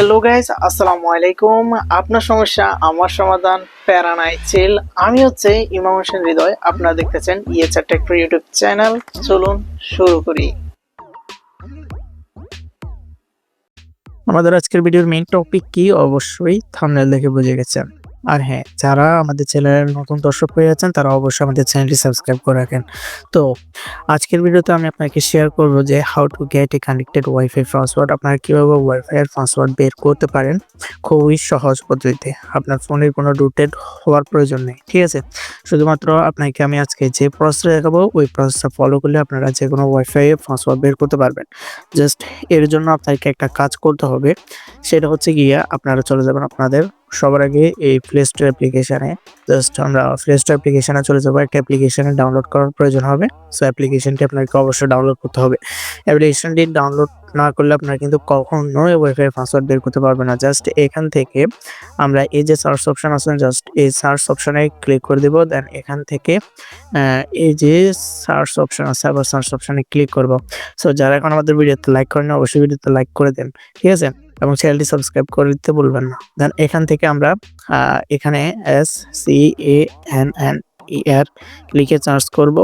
Hello guys আসসালামু আলাইকুম আপনার সমস্যা আমার সমাধান প্যারানাই চিল আমি হচ্ছে ইমাম হোসেন হৃদয় আপনারা দেখতেছেন ইয়েচার টেক্টর ইউটিউব চ্যানেল চলুন শুরু করি আমাদের আজকের ভিডিওর মেইন টপিক কি? অবশ্যই থামনেল দেখে বুঝে গেছেন। আর হ্যাঁ যারা আমাদের চ্যানেলের নতুন দর্শক হয়ে আছেন, তারা অবশ্যই আমাদের চ্যানেলটি সাবস্ক্রাইব করে রাখেন। তো, আজকের ভিডিওতে আমি আপনাকে শেয়ার করব যে how to get a connected wifi password আপনারা কীভাবে ওয়াইফাইয়ের পাসওয়ার্ড বের করতে পারেন? খুবই সহজ পদ্ধতিতে। আপনার ফোনের কোনো রুটেড হওয়ার প্রয়োজন নেই, ঠিক আছে? শুধুমাত্র আপনাকে আমি আজকে যে প্রসেসটা দেখাবো, ওই প্রসেসটা ফলো করলে আপনারা যে কোনো ওয়াইফাই এর পাসওয়ার্ড বের করতে পারবেন। জাস্ট এর জন্য আপনাকে একটা কাজ করতে হবে, সেটা হচ্ছে গিয়ে আপনারা চলে যাবেন আপনাদের সবার আগে এই প্লে স্টোর অ্যাপ্লিকেশানে জাস্ট আমরা প্লে স্টোর অ্যাপ্লিকেশানে চলে যাব। একটা অ্যাপ্লিকেশানে ডাউনলোড করার প্রয়োজন হবে। সো অ্যাপ্লিকেশনটি আপনাকে অবশ্যই ডাউনলোড করতে হবে। অ্যাপ্লিকেশনটি ডাউনলোড না করলে আপনারা কিন্তু কখনোই ওয়াইফাই পাসওয়ার্ড বের করতে পারবেন না। জাস্ট এখান থেকে আমরা এই যে সার্চ অপশান আছে জাস্ট এই সার্চ অপশানে ক্লিক করে দেবো। দেন এখান থেকে এই যে সার্চ অপশান আছে, আবার সার্চ অপশনে ক্লিক করব। সো যারা এখন আমাদের ভিডিওতে লাইক করেন অবশ্যই ভিডিওতে লাইক করে দেন। ঠিক আছে? এবং চ্যানেলটি সাবস্ক্রাইব করে দিতে বলবেন না। দেন এখান থেকে আমরা এখানে S, C, A, N N, E R লিখে চার্জ করব।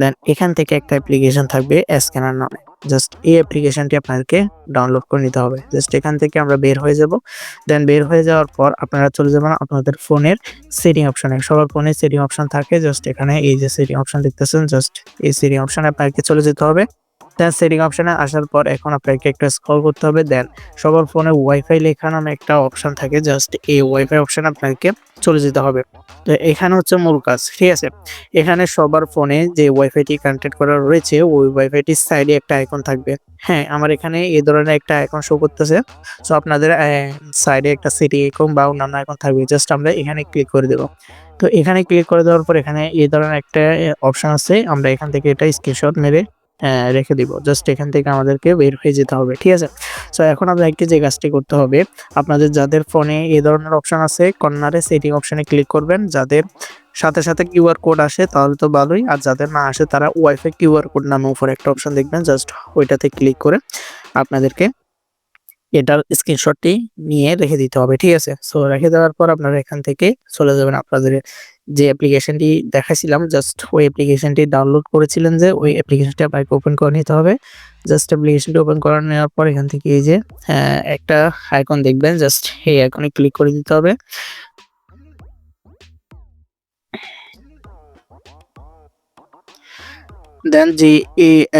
দেন এখান থেকে একটা অ্যাপ্লিকেশন থাকবে স্ক্যানার নামে। জাস্ট এই অ্যাপ্লিকেশনটি আপনাদেরকে ডাউনলোড করে নিতে হবে। জাস্ট এখান থেকে আমরা বের হয়ে যাব। দেন বের হয়ে যাওয়ার পর আপনারা চলে যাবেন আপনাদের ফোনের সেটিং অপশনে সবার ফোনে সেটিং অপশন থাকে। জাস্ট এখানে এই যে সেটিং অপশন দেখতেছেন জাস্ট এই সেটিং অপশনে আপনাকে চলে যেতে হবে। দেন সেটিং অপশনে আসার পর এখন আপনাকে একটা স্ক্রল করতে হবে। দেন সবার ফোনে ওয়াইফাই লেখা নামে একটা অপশন থাকে। জাস্ট এই ওয়াইফাই অপশন আপনাকে চলে যেতে হবে। তো এখানে হচ্ছে মূল কাজ, ঠিক আছে? এখানে সবার ফোনে যে ওয়াইফাইটি কানেক্টেড করা রয়েছে, ওই ওয়াইফাইটির সাইডে একটা আইকন থাকবে। হ্যাঁ আমার এখানে এই ধরনের একটা আইকন শো করতেছে। সো আপনাদের সাইডে একটা সিটি আইকন বা অন্যান্য আইকন থাকবে। জাস্ট আমরা এখানে ক্লিক করে দেবো। তো এখানে ক্লিক করে দেওয়ার পর এখানে এই ধরনের একটা অপশন আছে। আমরা এখান থেকে এটা স্ক্রিনশট মেরে রেখে দিব। জাস্ট এখান থেকে আমাদেরকে বের হয়ে যেতে হবে, ঠিক আছে? সো এখন আপনাদেরকে যে কাজটি করতে হবে, আপনাদের যাদের ফোনে এই ধরনের অপশন আছে, কর্নারে সেটিং অপশনে ক্লিক করবেন। যাদের সাথে সাথে কিউআর কোড আসে, তাহলে তো ভালোই। আর যাদের না আসে, তারা ওয়াইফাই কিউআর কোড নামে উপরে একটা অপশন দেখবেন জাস্ট ওইটাতে ক্লিক করে আপনাদেরকে এটার স্ক্রিনশটটি নিয়ে রেখে দিতে হবে, ঠিক আছে? সো রেখে দেওয়ার পর আপনারা এখান থেকে চলে যাবেন আপনাদের যে অ্যাপ্লিকেশনটি দেখাছিলাম জাস্ট ওই অ্যাপ্লিকেশনটি ডাউনলোড করেছিলেন যে ওই অ্যাপ্লিকেশনটি আপনাকে ওপেন করে নিতে হবে। জাস্ট অ্যাপ্লিকেশনটি ওপেন করে নেওয়ার পর এখান থেকে এই যে আহ, একটা আইকন দেখবেন জাস্ট এই আইকনে ক্লিক করে দিতে হবে। দেন যে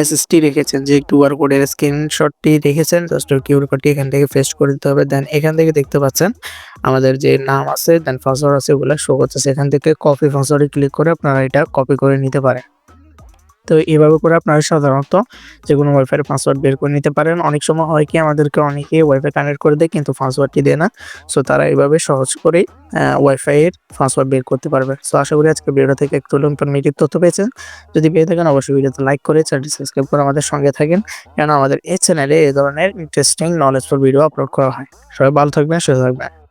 এসএসটি রেখেছেন, যে কিউআর কোডের স্ক্রিনশটটি রেখেছেন জাস্ট কিউআর কোডটি এখান থেকে পেস্ট করে দিতে হবে। দেন এখান থেকে দেখতে পাচ্ছেন, আমাদের যে নাম আছে দেন পাসওয়ার্ড আছে, ওগুলো শো করতেছে। এখান থেকে কপি পাসওয়ার্ডে ক্লিক করে আপনারা এটা কপি করে নিতে পারেন। তো এইভাবে করে আপনারা সাধারণত যে কোনো ওয়াইফাইয়ের পাসওয়ার্ড বের করে নিতে পারেন। অনেক সময় হয় কি আমাদেরকে অনেকে ওয়াইফাই কানেক্ট করে দেয় কিন্তু পাসওয়ার্ডটি দেয় না। সো তারা এইভাবে সহজ করেই ওয়াইফাইয়ের পাসওয়ার্ড বের করতে পারবে। সো আশা করি আজকে ভিডিও থেকে একটু ইনফরমেটিভ তথ্য পেয়েছেন। যদি পেয়ে থাকেন অবশ্যই ভিডিওতে লাইক করে চ্যানেলটি সাবস্ক্রাইব করে আমাদের সঙ্গে থাকেন। কেন আমাদের এই চ্যানেলে এই ধরনের ইন্টারেস্টিং নলেজফুল ভিডিও আপলোড করা হয়। সবাই ভালো থাকবেন, সুস্থ থাকবেন।